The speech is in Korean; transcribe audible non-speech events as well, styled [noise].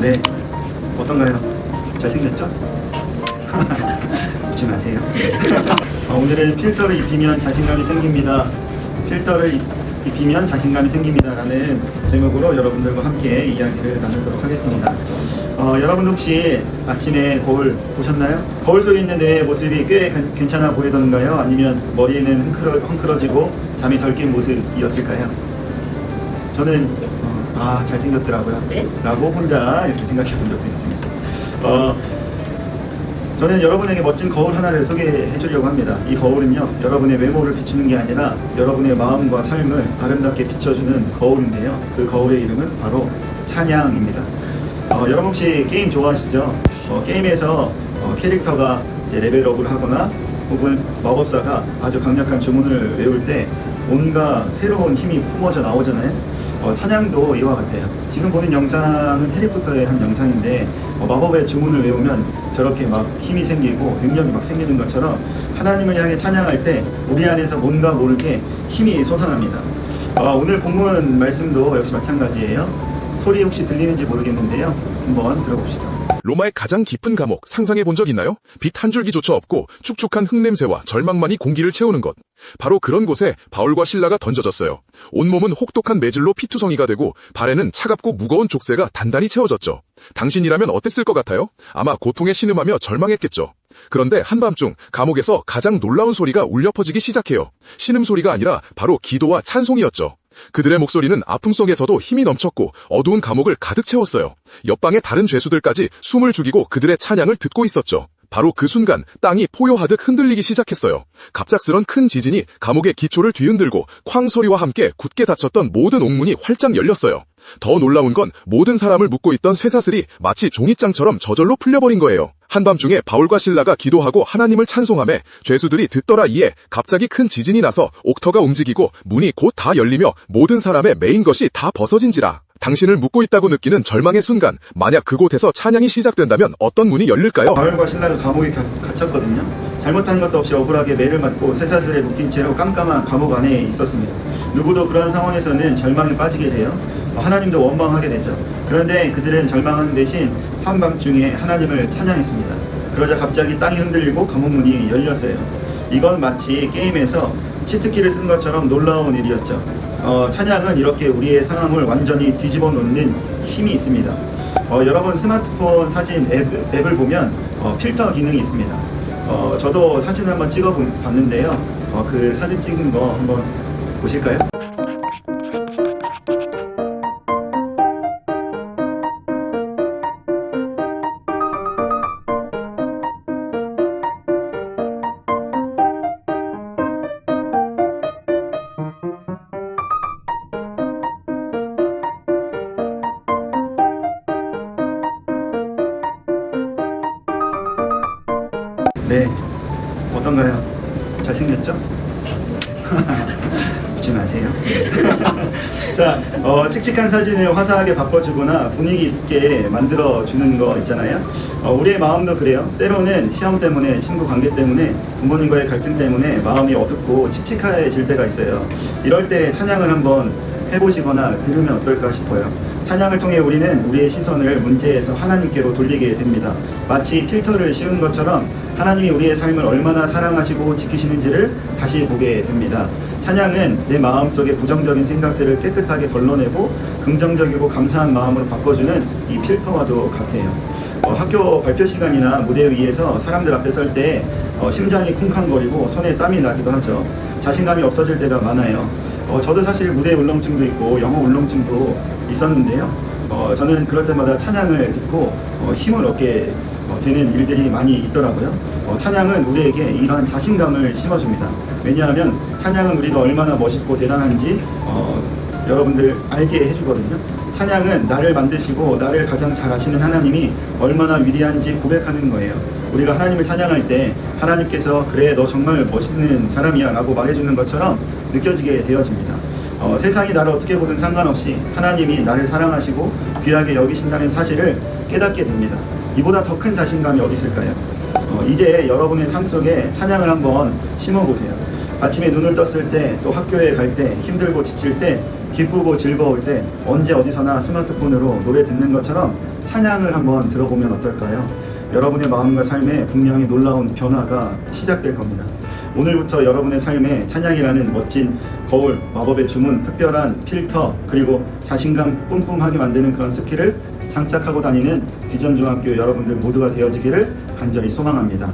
네, 어떤가요? 잘생겼죠? [laughs] 웃지 마세요. 어, 오늘은 필터를 입히면 자신감이 생깁니다. 필터를 입, 입히면 자신감이 생깁니다라는 제목으로 여러분들과 함께 이야기를 나누도록 하겠습니다. 어, 여러분 혹시 아침에 거울 보셨나요? 거울 속에 있는 내 모습이 꽤 괜- 괜찮아 보이던가요? 아니면 머리는 헝클어, 헝클어지고 잠이 덜 깬 모습이었을까요? 저는 어, 아 잘생겼더라고요. 네? 라고 혼자 이렇게 생각해 본 적도 있습니다. 어, 저는 여러분에게 멋진 거울 하나를 소개해 주려고 합니다. 이 거울은요, 여러분의 외모를 비추는 게 아니라 여러분의 마음과 삶을 아름답게 비춰주는 거울인데요. 그 거울의 이름은 바로 찬양입니다. 어, 여러분 혹시 게임 좋아하시죠? 어, 게임에서 어, 캐릭터가 이제 레벨업을 하거나 혹은 마법사가 아주 강력한 주문을 외울 때 뭔가 새로운 힘이 품어져 나오잖아요. 어, 찬양도 이와 같아요. 지금 보는 영상은 해리포터의 한 영상인데 어, 마법의 주문을 외우면 저렇게 막 힘이 생기고 능력이 막 생기는 것처럼 하나님을 향해 찬양할 때 우리 안에서 뭔가 모르게 힘이 솟아납니다. 어, 오늘 본문 말씀도 역시 마찬가지예요. 소리 혹시 들리는지 모르겠는데요. 한번 들어봅시다. 로마의 가장 깊은 감옥 상상해 본 적 있나요? 빛 한 줄기조차 없고 축축한 흙냄새와 절망만이 공기를 채우는 것. 바로 그런 곳에 바울과 신라가 던져졌어요. 온몸은 혹독한 매질로 피투성이가 되고 발에는 차갑고 무거운 족쇄가 단단히 채워졌죠. 당신이라면 어땠을 것 같아요? 아마 고통에 신음하며 절망했겠죠. 그런데 한밤중 감옥에서 가장 놀라운 소리가 울려 퍼지기 시작해요. 신음 소리가 아니라 바로 기도와 찬송이었죠. 그들의 목소리는 아픔 속에서도 힘이 넘쳤고 어두운 감옥을 가득 채웠어요. 옆방의 다른 죄수들까지 숨을 죽이고 그들의 찬양을 듣고 있었죠. 바로 그 순간 땅이 포효하듯 흔들리기 시작했어요. 갑작스런 큰 지진이 감옥의 기초를 뒤흔들고 쾅 소리와 함께 굳게 닫혔던 모든 옥문이 활짝 열렸어요. 더 놀라운 건 모든 사람을 묶고 있던 쇠사슬이 마치 종이장처럼 저절로 풀려버린 거예요. 한밤중에 바울과 신라가 기도하고 하나님을 찬송함에 죄수들이 듣더라 이에 갑자기 큰 지진이 나서 옥터가 움직이고 문이 곧 다 열리며 모든 사람의 메인 것이 다 벗어진지라. 당신을 묶고 있다고 느끼는 절망의 순간, 만약 그곳에서 찬양이 시작된다면 어떤 문이 열릴까요? 바울과 신라가 감옥에 가- 갇혔거든요. 잘못한 것도 없이 억울하게 매를 맞고 쇠사슬에 묶인 채로 깜깜한 감옥 안에 있었습니다. 누구도 그러한 상황에서는 절망에 빠지게 돼요. 어, 하나님도 원망하게 되죠. 그런데 그들은 절망하는 대신 한밤중에 하나님을 찬양했습니다. 그러자 갑자기 땅이 흔들리고 감옥 문이 열렸어요. 이건 마치 게임에서 치트키를 쓴 것처럼 놀라운 일이었죠. 어, 찬양은 이렇게 우리의 상황을 완전히 뒤집어 놓는 힘이 있습니다. 어, 여러분 스마트폰 사진 앱, 을 보면 어, 필터 기능이 있습니다. 어, 저도 사진을 한번 찍어 본- 봤는데요. 어, 그 사진 찍은 거 한번 보실까요? 네, 어떤가요? 잘생겼죠? [laughs] 웃지 마세요. [laughs] 자, 어, 칙칙한 사진을 화사하게 바꿔주거나 분위기 있게 만들어주는 거 있잖아요. 어, 우리의 마음도 그래요. 때로는 시험 때문에, 친구 관계 때문에, 부모님과의 갈등 때문에 마음이 어둡고 칙칙해질 때가 있어요. 이럴 때 찬양을 한번 해보시거나 들으면 어떨까 싶어요. 찬양을 통해 우리는 우리의 시선을 문제에서 하나님께로 돌리게 됩니다. 마치 필터를 씌우는 것처럼 하나님이 우리의 삶을 얼마나 사랑하시고 지키시는지를 다시 보게 됩니다. 찬양은 내 마음속의 부정적인 생각들을 깨끗하게 걸러내고 긍정적이고 감사한 마음으로 바꿔주는 이 필터와도 같아요. 어, 학교 발표 시간이나 무대 위에서 사람들 앞에 설때 어, 심장이 쿵쾅거리고 손에 땀이 나기도 하죠. 자신감이 없어질 때가 많아요. 어, 저도 사실 무대 울렁증도 있고 영어 울렁증도 있었는데요. 어, 저는 그럴 때마다 찬양을 듣고 어, 힘을 얻게 어, 되는 일들이 많이 있더라고요. 어, 찬양은 우리에게 이러한 자신감을 심어줍니다. 왜냐하면 찬양은 우리가 얼마나 멋있고 대단한지 어, 여러분들 알게 해주거든요. 찬양은 나를 만드시고 나를 가장 잘 아시는 하나님이 얼마나 위대한지 고백하는 거예요. 우리가 하나님을 찬양할 때 하나님께서 그래 너 정말 멋있는 사람이야 라고 말해주는 것처럼 느껴지게 되어집니다. 어, 세상이 나를 어떻게 보든 상관없이 하나님이 나를 사랑하시고 귀하게 여기신다는 사실을 깨닫게 됩니다. 이보다 더 큰 자신감이 어디 있을까요? 어, 이제 여러분의 삶 속에 찬양을 한번 심어보세요. 아침에 눈을 떴을 때 또 학교에 갈 때 힘들고 지칠 때 기쁘고 즐거울 때 언제 어디서나 스마트폰으로 노래 듣는 것처럼 찬양을 한번 들어보면 어떨까요? 여러분의 마음과 삶에 분명히 놀라운 변화가 시작될 겁니다. 오늘부터 여러분의 삶에 찬양이라는 멋진 거울, 마법의 주문, 특별한 필터, 그리고 자신감 뿜뿜하게 만드는 그런 스킬을 장착하고 다니는 비전중학교 여러분들 모두가 되어지기를 간절히 소망합니다.